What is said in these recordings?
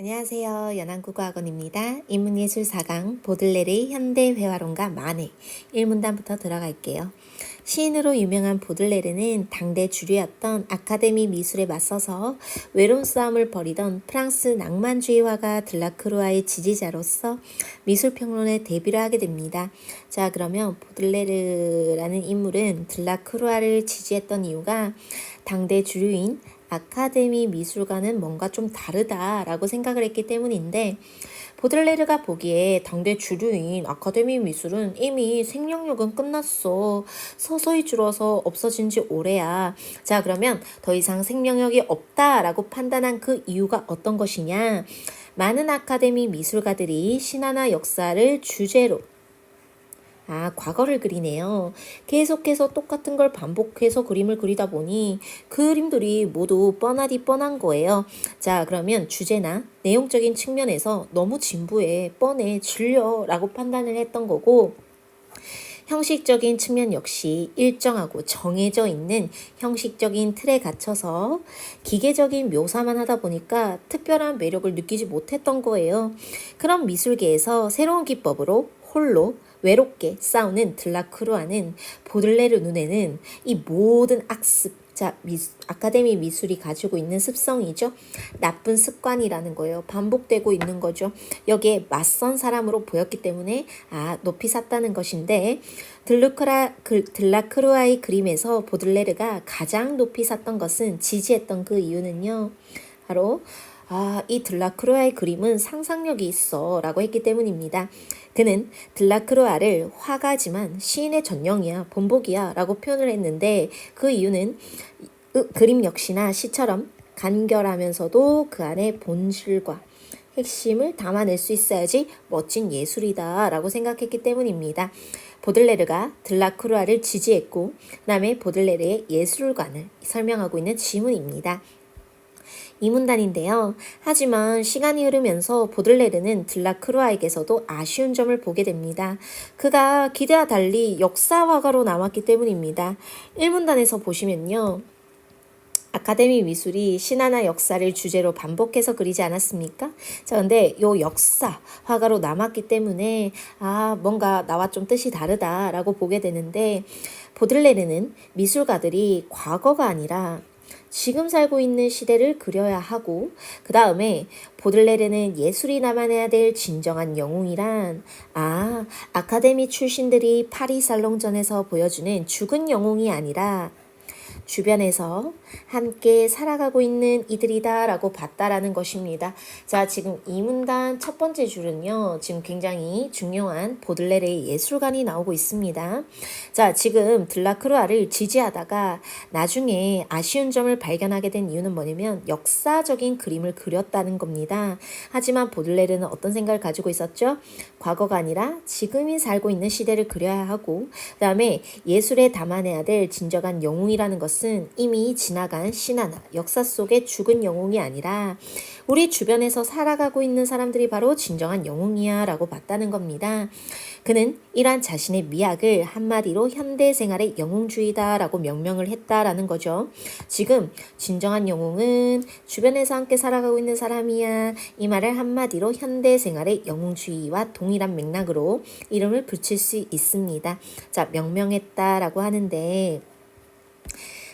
안녕하세요. 연안국어학원입니다. 인문예술 4강 보들레르의 현대회화론과 만해 1문단부터 들어갈게요. 시인으로 유명한 보들레르는 당대 주류였던 아카데미 미술에 맞서서 외로운 싸움을 벌이던 프랑스 낭만주의 화가 들라크루아의 지지자로서 미술평론에 데뷔를 하게 됩니다. 자, 그러면 보들레르라는 인물은 들라크루아를 지지했던 이유가 당대 주류인 아카데미 미술과는 뭔가 좀 다르다라고 생각을 했기 때문인데 보들레르가 보기에 당대 주류인 아카데미 미술은 이미 생명력은 끝났어. 서서히 줄어서 없어진 지 오래야. 자, 그러면 더 이상 생명력이 없다라고 판단한 그 이유가 어떤 것이냐? 많은 아카데미 미술가들이 신화나 역사를 주제로 아, 과거를 그리네요. 계속해서 똑같은 걸 반복해서 그림을 그리다 보니 그 그림들이 모두 뻔하디 뻔한 거예요. 자, 그러면 주제나 내용적인 측면에서 너무 진부해, 뻔해, 질려 라고 판단을 했던 거고, 형식적인 측면 역시 일정하고 정해져 있는 형식적인 틀에 갇혀서 기계적인 묘사만 하다 보니까 특별한 매력을 느끼지 못했던 거예요. 그런 미술계에서 새로운 기법으로 홀로 외롭게 싸우는 들라크루아는 보들레르 눈에는 이 모든 악습, 자, 미수, 아카데미 미술이 가지고 있는 습성이죠. 나쁜 습관이라는 거예요. 반복되고 있는 거죠. 여기에 맞선 사람으로 보였기 때문에 아 높이 샀다는 것인데 들루크라 그, 들라크루아의 그림에서 보들레르가 가장 높이 샀던 것은 지지했던 그 이유는요. 바로 아, 이 들라크루아의 그림은 상상력이 있어 라고 했기 때문입니다. 그는 들라크루아를 화가지만 시인의 전형이야, 본보기야 라고 표현을 했는데 그 이유는 그림 역시나 시처럼 간결하면서도 그 안에 본질과 핵심을 담아낼 수 있어야지 멋진 예술이다 라고 생각했기 때문입니다. 보들레르가 들라크루아를 지지했고 남의 보들레르의 예술관을 설명하고 있는 지문입니다. 이 문단인데요. 하지만 시간이 흐르면서 보들레르는 들라크루아에게서도 아쉬운 점을 보게 됩니다. 그가 기대와 달리 역사 화가로 남았기 때문입니다. 1문단에서 보시면요. 아카데미 미술이 신화나 역사를 주제로 반복해서 그리지 않았습니까? 자, 근데 요 역사 화가로 남았기 때문에 아, 뭔가 나와 좀 뜻이 다르다라고 보게 되는데 보들레르는 미술가들이 과거가 아니라 지금 살고 있는 시대를 그려야 하고 그 다음에 보들레르는 예술이 남아내야 될 진정한 영웅이란 아 아카데미 출신들이 파리 살롱전에서 보여주는 죽은 영웅이 아니라 주변에서 함께 살아가고 있는 이들이다라고 봤다라는 것입니다. 자, 지금 이 문단 첫 번째 줄은요, 지금 굉장히 중요한 보들레르의 예술관이 나오고 있습니다. 자, 지금 들라크루아를 지지하다가 나중에 아쉬운 점을 발견하게 된 이유는 뭐냐면 역사적인 그림을 그렸다는 겁니다. 하지만 보들레르는 어떤 생각을 가지고 있었죠? 과거가 아니라 지금이 살고 있는 시대를 그려야 하고, 그 다음에 예술에 담아내야 될 진정한 영웅이라는 것 것은 이미 지나 간 신화나 역사 속의 죽은 영웅이 아니라 우리 주변에서 살아가고 있는 사람들이 바로 진정한 영웅이야 라고 봤다는 겁니다. 그는 이러한 자신의 미학을 한마디로 현대 생활의 영웅주의다 라고 명명을 했다라는 거죠. 지금 진정한 영웅은 주변에서 함께 살아가고 있는 사람이야. 이 말을 한마디로 현대 생활의 영웅주의와 동일한 맥락으로 이름을 붙일 수 있습니다. 자, 명명했다 라고 하는데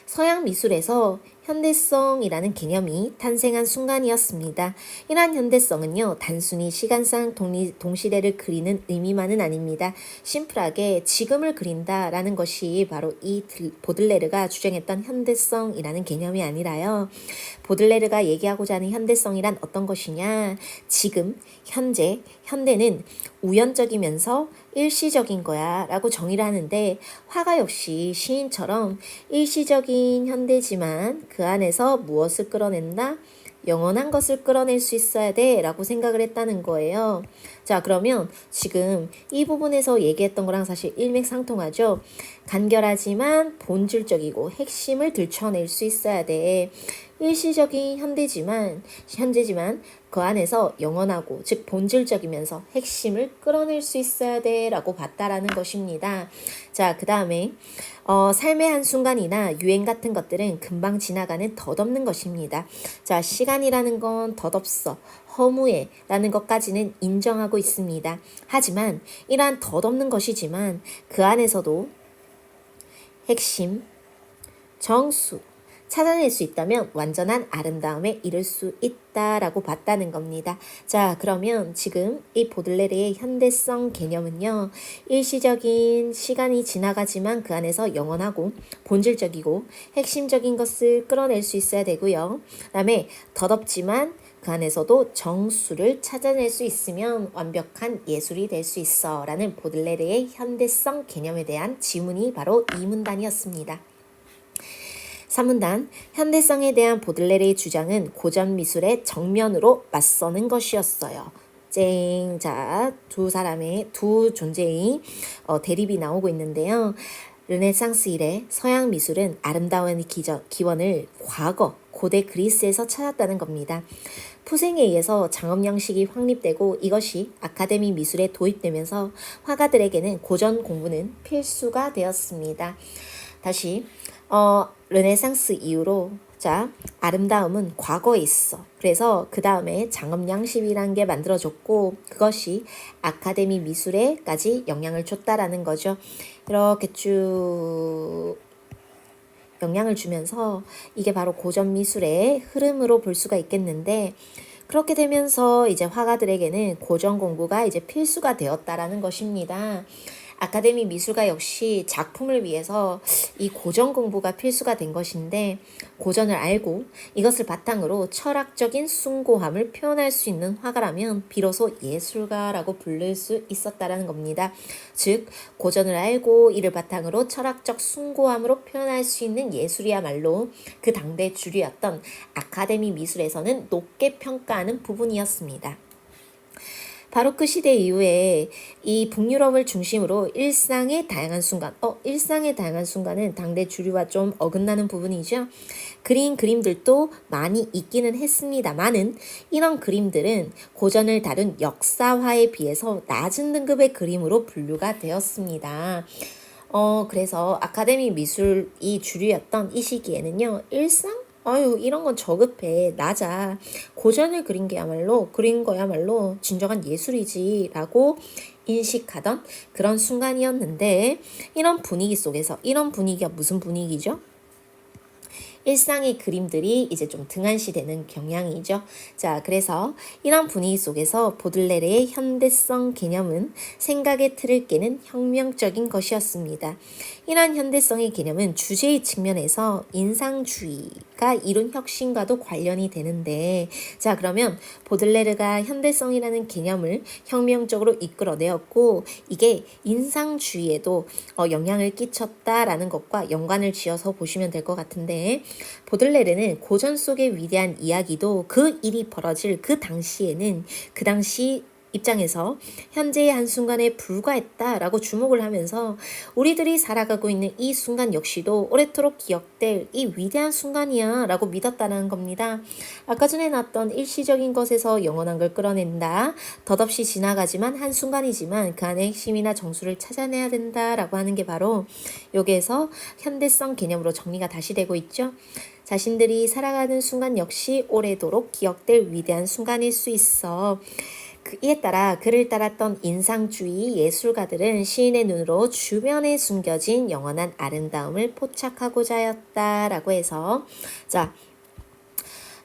서양 미술에서 현대성이라는 개념이 탄생한 순간이었습니다. 이러한 현대성은요, 단순히 시간상 동리, 동시대를 그리는 의미만은 아닙니다. 심플하게 지금을 그린다라는 것이 바로 이 보들레르가 주장했던 현대성이라는 개념이 아니라요. 보들레르가 얘기하고자 하는 현대성이란 어떤 것이냐? 지금, 현재, 현대는 우연적이면서 일시적인 거야 라고 정의를 하는데 화가 역시 시인처럼 일시적인 현대지만 그 안에서 무엇을 끌어낸다? 영원한 것을 끌어낼 수 있어야 돼 라고 생각을 했다는 거예요. 자, 그러면 지금 이 부분에서 얘기했던 거랑 사실 일맥상통하죠. 간결하지만 본질적이고 핵심을 들춰낼 수 있어야 돼. 일시적인 현대지만 현재지만 그 안에서 영원하고 즉 본질적이면서 핵심을 끌어낼 수 있어야 돼라고 봤다라는 것입니다. 자, 그다음에 어, 삶의 한 순간이나 유행 같은 것들은 금방 지나가는 덧없는 것입니다. 자, 시간이라는 건 덧없어. 허무해 라는 것까지는 인정하고 있습니다. 하지만 이러한 덧없는 것이지만 그 안에서도 핵심, 정수, 찾아낼 수 있다면 완전한 아름다움에 이를 수 있다라고 봤다는 겁니다. 자, 그러면 지금 이 보들레르의 현대성 개념은요, 일시적인 시간이 지나가지만 그 안에서 영원하고 본질적이고 핵심적인 것을 끌어낼 수 있어야 되고요. 그 다음에 덧없지만 그 안에서도 정수를 찾아낼 수 있으면 완벽한 예술이 될 수 있어 라는 보들레르의 현대성 개념에 대한 지문이 바로 이 문단이었습니다. 3문단 현대성에 대한 보들레르의 주장은 고전 미술의 정면으로 맞서는 것이었어요. 쨍. 자, 두 사람의 두 존재의 어, 대립이 나오고 있는데요. 르네상스 이래 서양 미술은 아름다운 기저, 기원을 과거 고대 그리스에서 찾았다는 겁니다. 푸생에 의해서 장업 양식이 확립되고 이것이 아카데미 미술에 도입되면서 화가들에게는 고전 공부는 필수가 되었습니다. 다시 어, 르네상스 이후로 자 아름다움은 과거에 있어. 그래서 그 다음에 장업 양식이라는 게 만들어졌고 그것이 아카데미 미술에까지 영향을 줬다라는 거죠. 이렇게 쭉 영향을 주면서 이게 바로 고전 미술의 흐름으로 볼 수가 있겠는데 그렇게 되면서 이제 화가들에게는 고전 공부가 이제 필수가 되었다라는 것입니다. 아카데미 미술가 역시 작품을 위해서 이 고전 공부가 필수가 된 것인데 고전을 알고 이것을 바탕으로 철학적인 숭고함을 표현할 수 있는 화가라면 비로소 예술가라고 부를 수 있었다라는 겁니다. 즉 고전을 알고 이를 바탕으로 철학적 숭고함으로 표현할 수 있는 예술이야말로 그 당대 주류였던 아카데미 미술에서는 높게 평가하는 부분이었습니다. 바로 그 시대 이후에 이 북유럽을 중심으로 일상의 다양한 순간, 어, 일상의 다양한 순간은 당대 주류와 좀 어긋나는 부분이죠. 그린 그림들도 많이 있기는 했습니다만은 이런 그림들은 고전을 다룬 역사화에 비해서 낮은 등급의 그림으로 분류가 되었습니다. 어, 그래서 아카데미 미술이 주류였던 이 시기에는요, 일상 아유 이런 건 저급해 낮아 고전을 그린 게야말로 그린 거야말로 진정한 예술이지라고 인식하던 그런 순간이었는데 이런 분위기 속에서 이런 분위기가 무슨 분위기죠? 일상의 그림들이 이제 좀 등한시되는 경향이죠. 자, 그래서 이런 분위기 속에서 보들레르의 현대성 개념은 생각의 틀을 깨는 혁명적인 것이었습니다. 이러한 현대성의 개념은 주제의 측면에서 인상주의가 이룬 혁신과도 관련이 되는데, 자, 그러면 보들레르가 현대성이라는 개념을 혁명적으로 이끌어내었고, 이게 인상주의에도 어, 영향을 끼쳤다라는 것과 연관을 지어서 보시면 될 것 같은데, 보들레르는 고전 속의 위대한 이야기도 그 일이 벌어질 그 당시에는 그 당시 입장에서 현재의 한순간에 불과했다라고 주목을 하면서 우리들이 살아가고 있는 이 순간 역시도 오래도록 기억될 이 위대한 순간이야 라고 믿었다는 겁니다. 아까 전에 나왔던 일시적인 것에서 영원한 걸 끌어낸다. 덧없이 지나가지만 한순간이지만 그 안에 핵심이나 정수를 찾아내야 된다 라고 하는 게 바로 여기에서 현대성 개념으로 정리가 다시 되고 있죠. 자신들이 살아가는 순간 역시 오래도록 기억될 위대한 순간일 수 있어. 그 이에 따라 그를 따랐던 인상주의 예술가들은 시인의 눈으로 주변에 숨겨진 영원한 아름다움을 포착하고자 하였다라고 해서 자,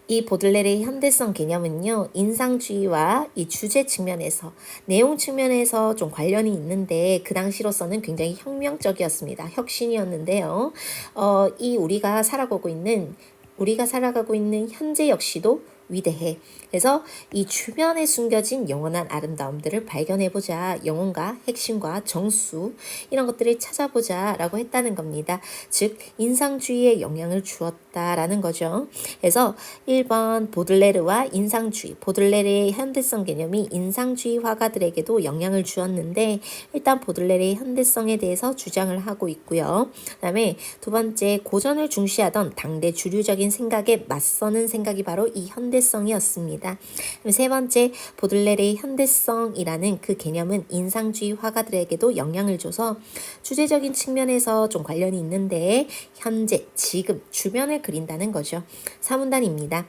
이 보들레르의 현대성 개념은요, 인상주의와 이 주제 측면에서, 내용 측면에서 좀 관련이 있는데, 그 당시로서는 굉장히 혁명적이었습니다. 혁신이었는데요. 어, 이 우리가 살아가고 있는, 우리가 살아가고 있는 현재 역시도 위대해. 그래서 이 주변에 숨겨진 영원한 아름다움들을 발견해보자. 영혼과 핵심과 정수, 이런 것들을 찾아보자 라고 했다는 겁니다. 즉, 인상주의에 영향을 주었다라는 거죠. 그래서 1번 보들레르와 인상주의, 보들레르의 현대성 개념이 인상주의 화가들에게도 영향을 주었는데, 일단 보들레르의 현대성에 대해서 주장을 하고 있고요. 그 다음에 두 번째, 고전을 중시하던 당대 주류적인 생각에 맞서는 생각이 바로 이 현대 성이었습니다. 그럼 세 번째, 보들레르의 현대성이라는 그 개념은 인상주의 화가들에게도 영향을 줘서 주제적인 측면에서 좀 관련이 있는데 현재, 지금, 주변을 그린다는 거죠. 사문단입니다.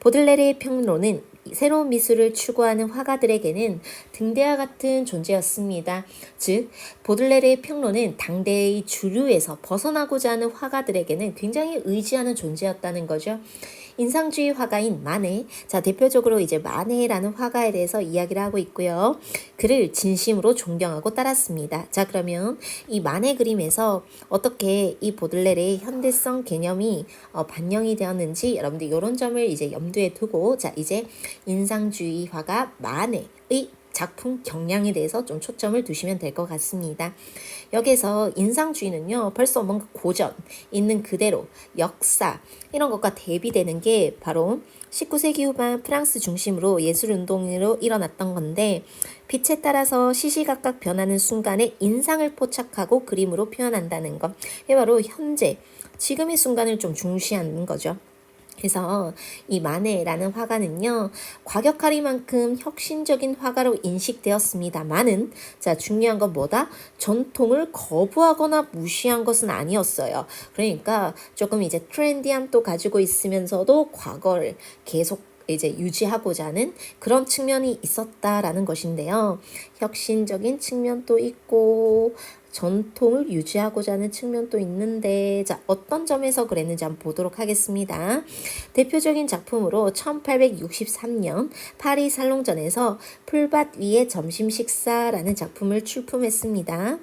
보들레르의 평론은 새로운 미술을 추구하는 화가들에게는 등대와 같은 존재였습니다. 즉, 보들레르의 평론은 당대의 주류에서 벗어나고자 하는 화가들에게는 굉장히 의지하는 존재였다는 거죠. 인상주의 화가인 마네. 자, 대표적으로 이제 마네라는 화가에 대해서 이야기를 하고 있고요. 그를 진심으로 존경하고 따랐습니다. 자, 그러면 이 마네 그림에서 어떻게 이 보들레르의 현대성 개념이 어, 반영이 되었는지 여러분들 이런 점을 이제 염두에 두고 자, 이제 인상주의 화가 마네의 작품 경량에 대해서 좀 초점을 두시면 될 것 같습니다. 여기서 인상주의는요, 벌써 뭔가 고전, 있는 그대로, 역사, 이런 것과 대비되는 게 바로 19세기 후반 프랑스 중심으로 예술 운동으로 일어났던 건데, 빛에 따라서 시시각각 변하는 순간에 인상을 포착하고 그림으로 표현한다는 것. 이게 바로 현재, 지금의 순간을 좀 중시하는 거죠. 그래서 이 마네라는 화가는요, 과격하리만큼 혁신적인 화가로 인식되었습니다만은, 자, 중요한 건 뭐다? 전통을 거부하거나 무시한 것은 아니었어요. 그러니까 조금 이제 트렌디함도 가지고 있으면서도 과거를 계속 이제 유지하고자 하는 그런 측면이 있었다라는 것인데요. 혁신적인 측면도 있고 전통을 유지하고자 하는 측면도 있는데 자 어떤 점에서 그랬는지 한번 보도록 하겠습니다. 대표적인 작품으로 1863년 파리 살롱전에서 풀밭 위에 점심 식사라는 작품을 출품했습니다.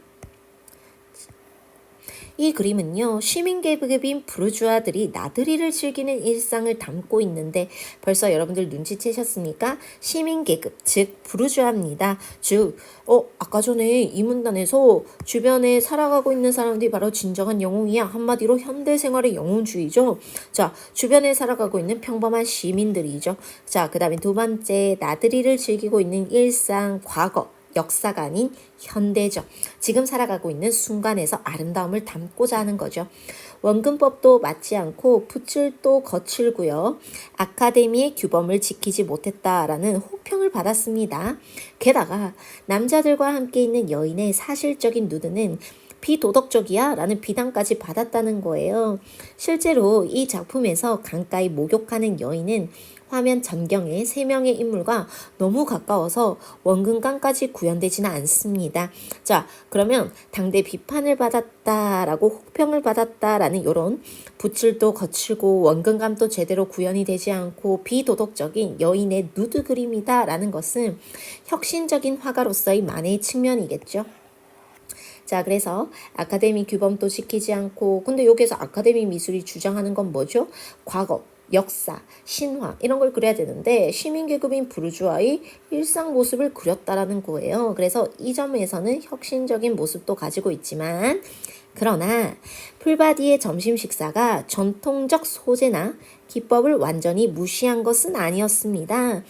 이 그림은요, 시민 계급인 부르주아들이 나들이를 즐기는 일상을 담고 있는데 벌써 여러분들 눈치채셨습니까? 시민 계급, 즉, 부르주아입니다. 즉, 어, 아까 전에 이 문단에서 주변에 살아가고 있는 사람들이 바로 진정한 영웅이야. 한마디로 현대 생활의 영웅주의죠. 자, 주변에 살아가고 있는 평범한 시민들이죠. 자, 그 다음에 두 번째, 나들이를 즐기고 있는 일상, 과거. 역사가 아닌 현대적, 지금 살아가고 있는 순간에서 아름다움을 담고자 하는 거죠. 원근법도 맞지 않고 붓질도 거칠고요. 아카데미의 규범을 지키지 못했다라는 혹평을 받았습니다. 게다가 남자들과 함께 있는 여인의 사실적인 누드는 비도덕적이야 라는 비난까지 받았다는 거예요. 실제로 이 작품에서 강가에 목욕하는 여인은 화면 전경의 세 명의 인물과 너무 가까워서 원근강까지 구현되지는 않습니다. 자, 그러면 당대 비판을 받았다라고 혹평을 받았다라는 이런 붓질도 거칠고 원근감도 제대로 구현이 되지 않고 비도덕적인 여인의 누드 그림이다라는 것은 혁신적인 화가로서의 만의 측면이겠죠. 자, 그래서 아카데미 규범도 지키지 않고, 근데 여기서 아카데미 미술이 주장하는 건 뭐죠? 과거, 역사, 신화 이런 걸 그려야 되는데 시민 계급인 부르주아의 일상 모습을 그렸다라는 거예요. 그래서 이 점에서는 혁신적인 모습도 가지고 있지만 그러나 풀바디의 점심 식사가 전통적 소재나 기법을 완전히 무시한 것은 아니었습니다.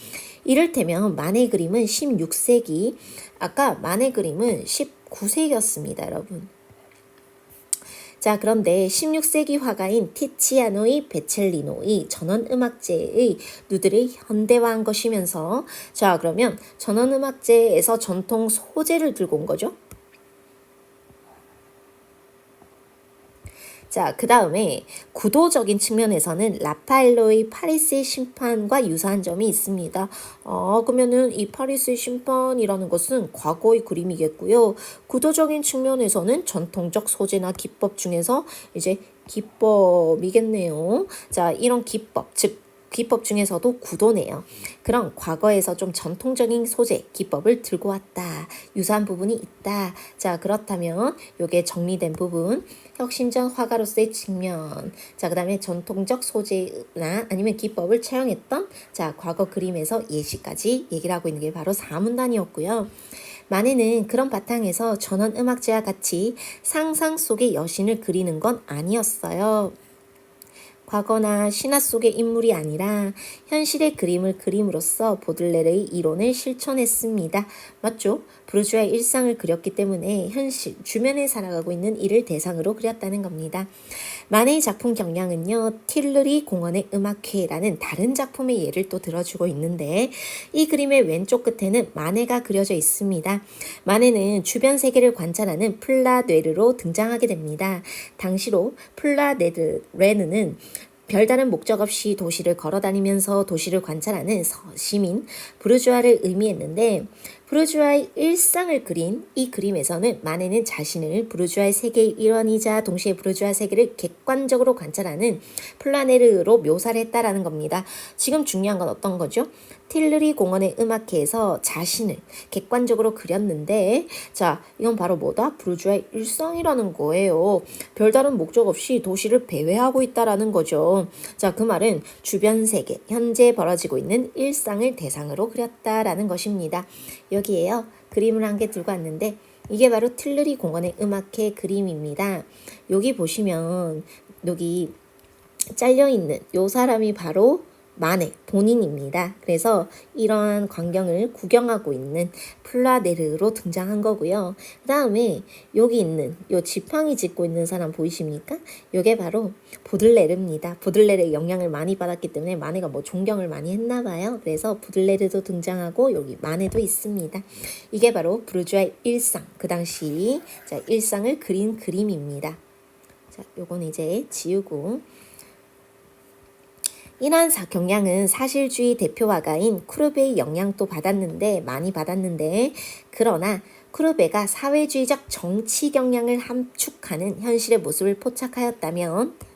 이를테면 만의 그림은 16세기, 아까 만의 그림은 19세기였습니다, 여러분. 자, 그런데 16세기 화가인 티치아노의 베첼리노의 전원음악제의 누드를 현대화한 것이면서 자, 그러면 전원음악제에서 전통 소재를 들고 온 거죠. 자, 그 다음에 구도적인 측면에서는 라파엘로의 파리스의 심판과 유사한 점이 있습니다. 어, 그러면은 이 파리스의 심판이라는 것은 과거의 그림이겠고요. 구도적인 측면에서는 전통적 소재나 기법 중에서 이제 기법이겠네요. 자, 이런 기법, 즉 기법 중에서도 구도네요. 그런 과거에서 좀 전통적인 소재, 기법을 들고 왔다. 유사한 부분이 있다. 자, 그렇다면 요게 정리된 부분, 혁신적 화가로서의 측면. 자, 그 다음에 전통적 소재나 아니면 기법을 채용했던 자, 과거 그림에서 예시까지 얘기를 하고 있는 게 바로 사문단이었고요. 만에는 그런 바탕에서 전원 음악제와 같이 상상 속의 여신을 그리는 건 아니었어요. 과거나 신화 속의 인물이 아니라 현실의 그림을 그림으로써 보들레르의 이론을 실천했습니다. 맞죠? 브루주아의 일상을 그렸기 때문에 현실, 주변에 살아가고 있는 이를 대상으로 그렸다는 겁니다. 마네의 작품 경량은요, 틸르리 공원의 음악회라는 다른 작품의 예를 또 들어주고 있는데, 이 그림의 왼쪽 끝에는 마네가 그려져 있습니다. 마네는 주변 세계를 관찰하는 플라뇌르로 등장하게 됩니다. 당시로 플라네르는 별다른 목적 없이 도시를 걸어 다니면서 도시를 관찰하는 시민 부르주아를 의미했는데 부르주아의 일상을 그린 이 그림에서는 마네는 자신을 부르주아의 세계의 일원이자 동시에 부르주아 세계를 객관적으로 관찰하는 플라네르로 묘사를 했다라는 겁니다. 지금 중요한 건 어떤 거죠? 틸르리 공원의 음악회에서 자신을 객관적으로 그렸는데 자 이건 바로 뭐다? 부르주아의 일상이라는 거예요. 별다른 목적 없이 도시를 배회하고 있다라는 거죠. 자 그 말은 주변 세계 현재 벌어지고 있는 일상을 대상으로 그렸다라는 것입니다. 여기에요 그림을 한 개 들고 왔는데 이게 바로 틸르리 공원의 음악회 그림입니다. 여기 보시면 여기 잘려 있는 요 사람이 바로 마네 본인입니다. 그래서 이러한 광경을 구경하고 있는 플라네르로 등장한 거고요. 그 다음에 여기 있는 요 지팡이 짚고 있는 사람 보이십니까? 요게 바로 보들레르입니다. 보들레르의 영향을 많이 받았기 때문에 마네가 뭐 존경을 많이 했나 봐요. 그래서 보들레르도 등장하고 여기 마네도 있습니다. 이게 바로 브루주아의 일상, 그 당시 자, 일상을 그린 그림입니다. 자, 요건 이제 지우고 이러한 경향은 사실주의 대표 화가인 쿠르베의 영향도 받았는데 많이 받았는데 그러나 쿠르베가 사회주의적 정치 경향을 함축하는 현실의 모습을 포착하였다면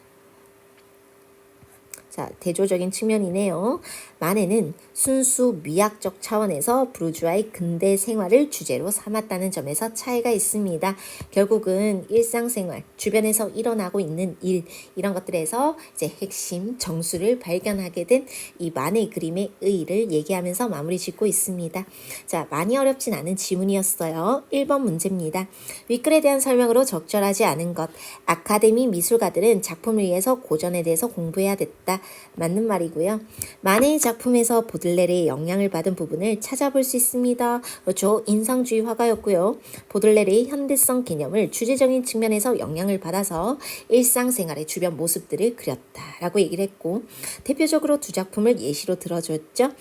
자, 대조적인 측면이네요. 만에는 순수 미학적 차원에서 부르주아의 근대 생활을 주제로 삼았다는 점에서 차이가 있습니다. 결국은 일상생활, 주변에서 일어나고 있는 일, 이런 것들에서 이제 핵심 정수를 발견하게 된 이 만의 그림의 의의를 얘기하면서 마무리 짓고 있습니다. 자, 많이 어렵진 않은 지문이었어요. 1번 문제입니다. 윗글에 대한 설명으로 적절하지 않은 것. 아카데미 미술가들은 작품을 위해서 고전에 대해서 공부해야 됐다. 맞는 말이고요. 만의 작품에서 보들레르의 영향을 받은 부분을 찾아볼 수 있습니다. 그렇죠. 인상주의 화가였고요. 보들레르의 현대성 개념을 주제적인 측면에서 영향을 받아서 일상생활의 주변 모습들을 그렸다라고 얘기를 했고 대표적으로 두 작품을 예시로 들어줬죠.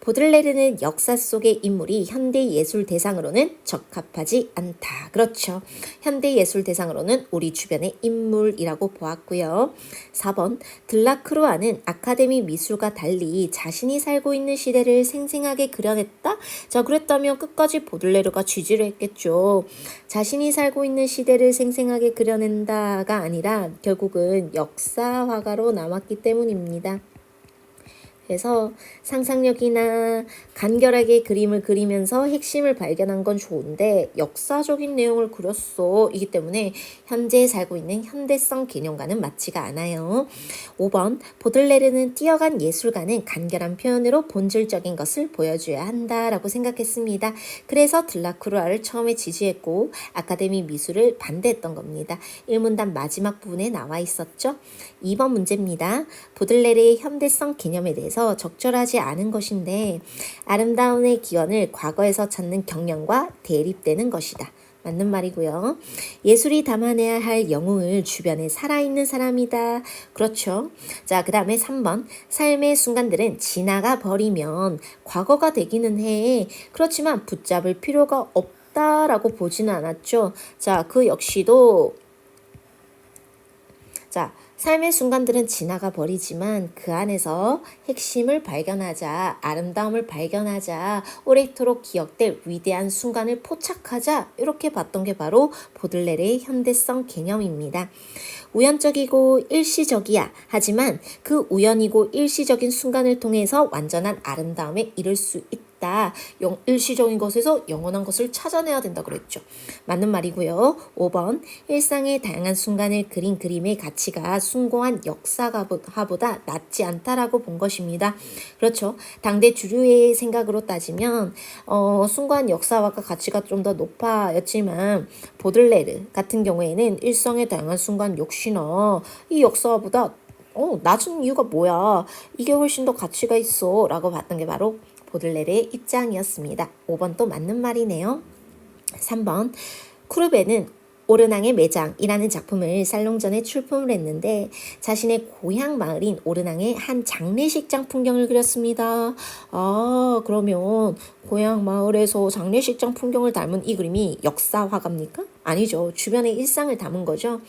보들레르는 역사 속의 인물이 현대 예술 대상으로는 적합하지 않다. 그렇죠. 현대 예술 대상으로는 우리 주변의 인물이라고 보았고요. 4번 들라크루아는 아카데미 미술과 달리 자신이 살고 있는 시대를 생생하게 그려냈다. 자, 그랬다면 끝까지 보들레르가 쥐지를 했겠죠. 자신이 살고 있는 시대를 생생하게 그려낸다가 아니라 결국은 역사 화가로 남았기 때문입니다. 그래서 상상력이나 간결하게 그림을 그리면서 핵심을 발견한 건 좋은데 역사적인 내용을 그렸어. 이기 때문에 현재 살고 있는 현대성 개념과는 맞지가 않아요. 5번 보들레르는 뛰어간 예술가는 간결한 표현으로 본질적인 것을 보여줘야 한다라고 생각했습니다. 그래서 들라크루아를 처음에 지지했고 아카데미 미술을 반대했던 겁니다. 1문단 마지막 부분에 나와 있었죠. 2번 문제입니다. 보들레르의 현대성 개념에 대해서 적절하지 않은 것인데 아름다움의 기원을 과거에서 찾는 경향과 대립되는 것이다. 맞는 말이고요. 예술이 담아내야 할 영웅을 주변에 살아있는 사람이다. 그렇죠. 자, 그 다음에 3번. 삶의 순간들은 지나가 버리면 과거가 되기는 해. 그렇지만 붙잡을 필요가 없다라고 보지는 않았죠. 자, 그 역시도 자, 삶의 순간들은 지나가 버리지만 그 안에서 핵심을 발견하자, 아름다움을 발견하자, 오래도록 기억될 위대한 순간을 포착하자, 이렇게 봤던 게 바로 보들레르의 현대성 개념입니다. 우연적이고 일시적이야. 하지만 그 우연이고 일시적인 순간을 통해서 완전한 아름다움에 이를 수 있다. 영, 일시적인 것에서 영원한 것을 찾아내야 된다 그랬죠. 맞는 말이고요. 5번 일상의 다양한 순간을 그린 그림의 가치가 숭고한 역사가보다 낮지 않다라고 본 것입니다. 그렇죠. 당대 주류의 생각으로 따지면 어, 숭고한 역사와가 가치가 좀 더 높아였지만 보들레르 같은 경우에는 일상의 다양한 순간 역시나 이 역사보다 어, 낮은 이유가 뭐야? 이게 훨씬 더 가치가 있어. 라고 봤던 게 바로 보들레르의 입장이었습니다. 5번 또 맞는 말이네요. 3번 쿠르베는 오르낭의 매장이라는 작품을 살롱전에 출품을 했는데 자신의 고향 마을인 오르낭의 한 장례식장 풍경을 그렸습니다. 아 그러면 고향 마을에서 장례식장 풍경을 닮은 이 그림이 역사 화가입니까? 아니죠. 주변의 일상을 담은 거죠.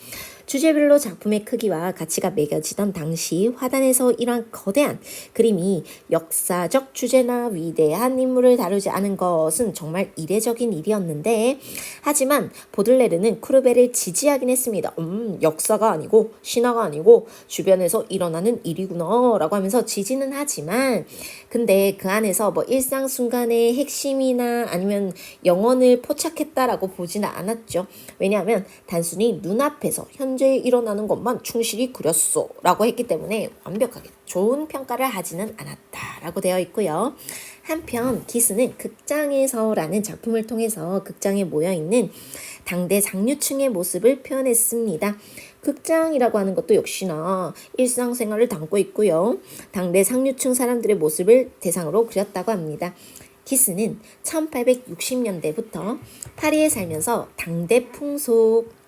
주제별로 작품의 크기와 가치가 매겨지던 당시 화단에서 이러한 거대한 그림이 역사적 주제나 위대한 인물을 다루지 않은 것은 정말 이례적인 일이었는데 하지만 보들레르는 크루베를 지지하긴 했습니다. 음, 역사가 아니고 신화가 아니고 주변에서 일어나는 일이구나 라고 하면서 지지는 하지만 근데 그 안에서 뭐 일상 순간의 핵심이나 아니면 영혼을 포착했다라고 보지는 않았죠. 왜냐하면 단순히 눈앞에서 현 재에 일어나는 것만 충실히 그렸어 라고 했기 때문에 완벽하게 좋은 평가를 하지는 않았다 라고 되어 있고요. 한편 기스는 극장에서라는 작품을 통해서 극장에 모여 있는 당대 장류층의 모습을 표현했습니다. 극장이라고 하는 것도 역시나 일상생활을 담고 있고요. 당대 상류층 사람들의 모습을 대상으로 그렸다고 합니다. 기스는 1860년대부터 파리에 살면서 당대 풍속,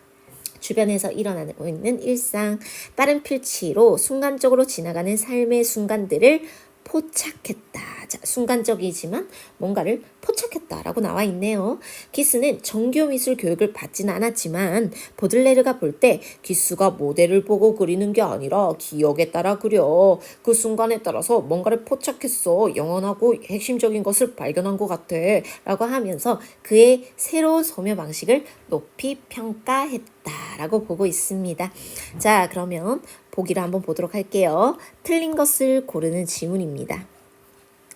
주변에서 일어나고 있는 일상, 빠른 필치로 순간적으로 지나가는 삶의 순간들을 포착했다. 자, 순간적이지만 뭔가를 포착했다라고 나와 있네요. 기스는 정교 미술 교육을 받지는 않았지만 보들레르가 볼 때 기스가 모델을 보고 그리는 게 아니라 기억에 따라 그려. 그 순간에 따라서 뭔가를 포착했어. 영원하고 핵심적인 것을 발견한 것 같아. 라고 하면서 그의 새로운 소묘 방식을 높이 평가했다 라고 보고 있습니다. 자, 그러면 보기를 한번 보도록 할게요. 틀린 것을 고르는 지문입니다.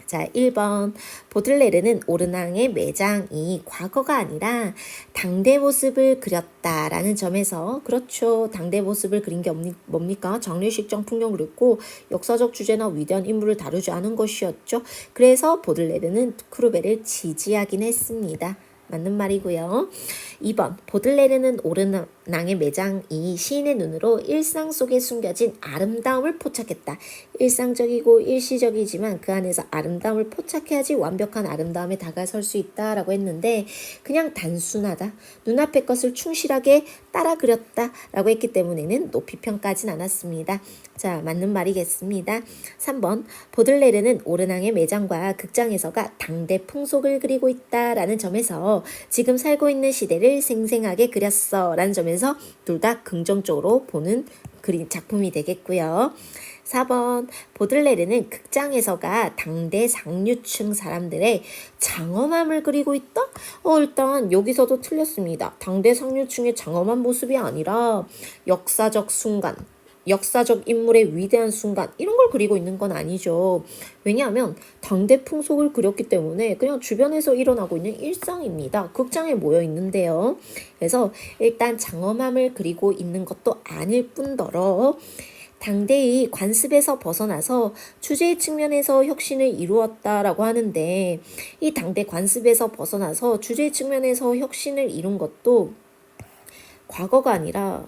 자, 1번. 보들레르는 오르낭의 매장이 과거가 아니라 당대 모습을 그렸다라는 점에서 그렇죠. 당대 모습을 그린 게 뭡니까? 장례식장 풍경 그렸고 역사적 주제나 위대한 인물을 다루지 않은 것이었죠. 그래서 보들레르는 크루베를 지지하긴 했습니다. 맞는 말이고요. 2번 보들레르는 오르 낭의 매장이 시인의 눈으로 일상 속에 숨겨진 아름다움을 포착했다. 일상적이고 일시적이지만 그 안에서 아름다움을 포착해야지 완벽한 아름다움에 다가설 수 있다라고 했는데 그냥 단순하다. 눈앞의 것을 충실하게 따라 그렸다라고 했기 때문에는 높이 평가하진 않았습니다. 자, 맞는 말이겠습니다. 3번 보들레르는 오르낭의 매장과 극장에서가 당대 풍속을 그리고 있다라는 점에서 지금 살고 있는 시대를 생생하게 그렸어 라는 점에서 둘 다 긍정적으로 보는 그림 작품이 되겠고요. 4번 보들레르는 극장에서가 당대 상류층 사람들의 장엄함을 그리고 있다? 어 일단 여기서도 틀렸습니다. 당대 상류층의 장엄한 모습이 아니라 역사적 순간 역사적 인물의 위대한 순간 이런 걸 그리고 있는 건 아니죠. 왜냐하면 당대 풍속을 그렸기 때문에 그냥 주변에서 일어나고 있는 일상입니다. 극장에 모여 있는데요. 그래서 일단 장엄함을 그리고 있는 것도 아닐 뿐더러 당대의 관습에서 벗어나서 주제의 측면에서 혁신을 이루었다라고 하는데 이 당대 관습에서 벗어나서 주제의 측면에서 혁신을 이룬 것도 과거가 아니라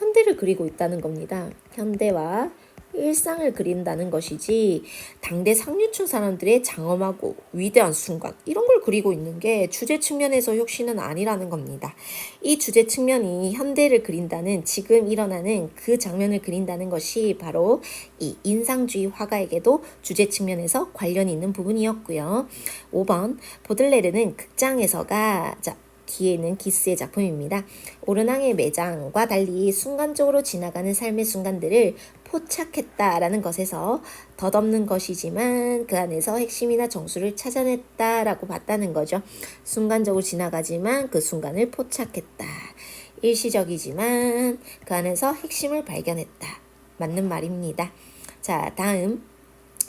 현대를 그리고 있다는 겁니다. 현대와 일상을 그린다는 것이지 당대 상류층 사람들의 장엄하고 위대한 순간 이런 걸 그리고 있는 게 주제 측면에서 혁신은 아니라는 겁니다. 이 주제 측면이 현대를 그린다는 지금 일어나는 그 장면을 그린다는 것이 바로 이 인상주의 화가에게도 주제 측면에서 관련이 있는 부분이었고요. 5번 보들레르는 극장에서가 자 뒤에 있는 기스의 작품입니다. 오르낭의 매장과 달리 순간적으로 지나가는 삶의 순간들을 포착했다라는 것에서 덧없는 것이지만 그 안에서 핵심이나 정수를 찾아냈다라고 봤다는 거죠. 순간적으로 지나가지만 그 순간을 포착했다. 일시적이지만 그 안에서 핵심을 발견했다. 맞는 말입니다. 자, 다음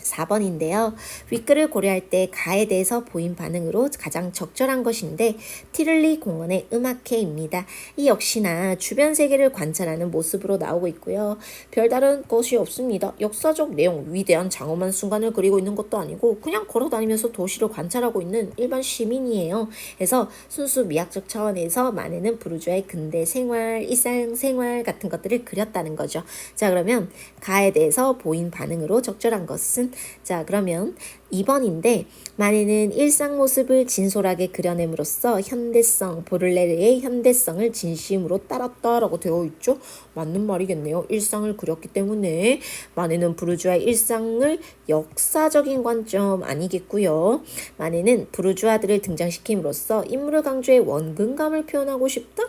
4번인데요. 윗글을 고려할 때 가에 대해서 보인 반응으로 가장 적절한 것인데 티를리 공원의 음악회입니다. 이 역시나 주변 세계를 관찰하는 모습으로 나오고 있고요. 별다른 것이 없습니다. 역사적 내용, 위대한 장엄한 순간을 그리고 있는 것도 아니고 그냥 걸어다니면서 도시를 관찰하고 있는 일반 시민이에요. 그래서 순수 미학적 차원에서 마네는 부르주아의 근대 생활, 일상생활 같은 것들을 그렸다는 거죠. 자 그러면 가에 대해서 보인 반응으로 적절한 것은 자 그러면 2번인데 마네는 일상 모습을 진솔하게 그려냄으로써 현대성, 보를레르의 현대성을 진심으로 따랐다라고 되어 있죠. 맞는 말이겠네요. 일상을 그렸기 때문에 마네는 부르주아의 일상을 역사적인 관점 아니겠고요. 마네는 부르주아들을 등장시킴으로써 인물을 강조해 원근감을 표현하고 싶다.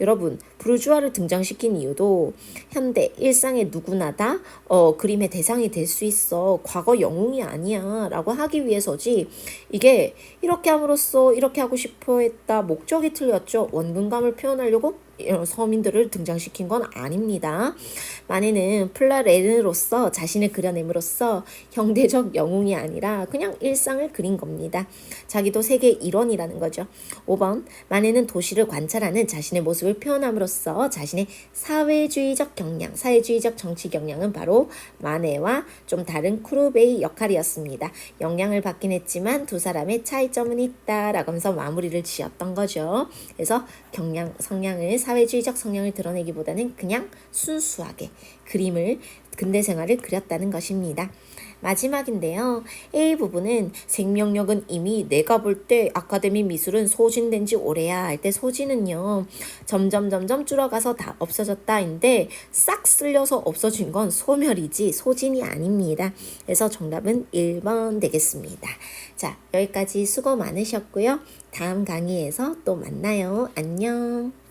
여러분 부르주아를 등장시킨 이유도 현대 일상의 누구나 다 어, 그림의 대상이 될 수 있어. 과거 영웅이 아니야. 라고 하기 위해서지. 이게 이렇게 함으로써 이렇게 하고 싶어 했다. 목적이 틀렸죠. 원근감을 표현하려고 서민들을 등장시킨 건 아닙니다. 마네는 플라레르로서 자신을 그려냄으로써 형대적 영웅이 아니라 그냥 일상을 그린 겁니다. 자기도 세계 일원이라는 거죠. 5번 마네는 도시를 관찰하는 자신의 모습을 표현함으로써 자신의 사회주의적 경향, 사회주의적 정치 경향은 바로 마네와 좀 다른 쿠르베이 역할이었습니다. 영향을 받긴 했지만 두 사람의 차이점은 있다라고 하면서 마무리를 지었던 거죠. 그래서 경향, 성향을 사회주의적 성향을 드러내기보다는 그냥 순수하게 그림을 근대 생활을 그렸다는 것입니다. 마지막인데요. A 부분은 생명력은 이미 내가 볼 때 아카데미 미술은 소진된 지 오래야 할 때 소진은요. 점점 점점 줄어가서 다 없어졌다인데 싹 쓸려서 없어진 건 소멸이지 소진이 아닙니다. 그래서 정답은 1번 되겠습니다. 자, 여기까지 수고 많으셨고요. 다음 강의에서 또 만나요. 안녕.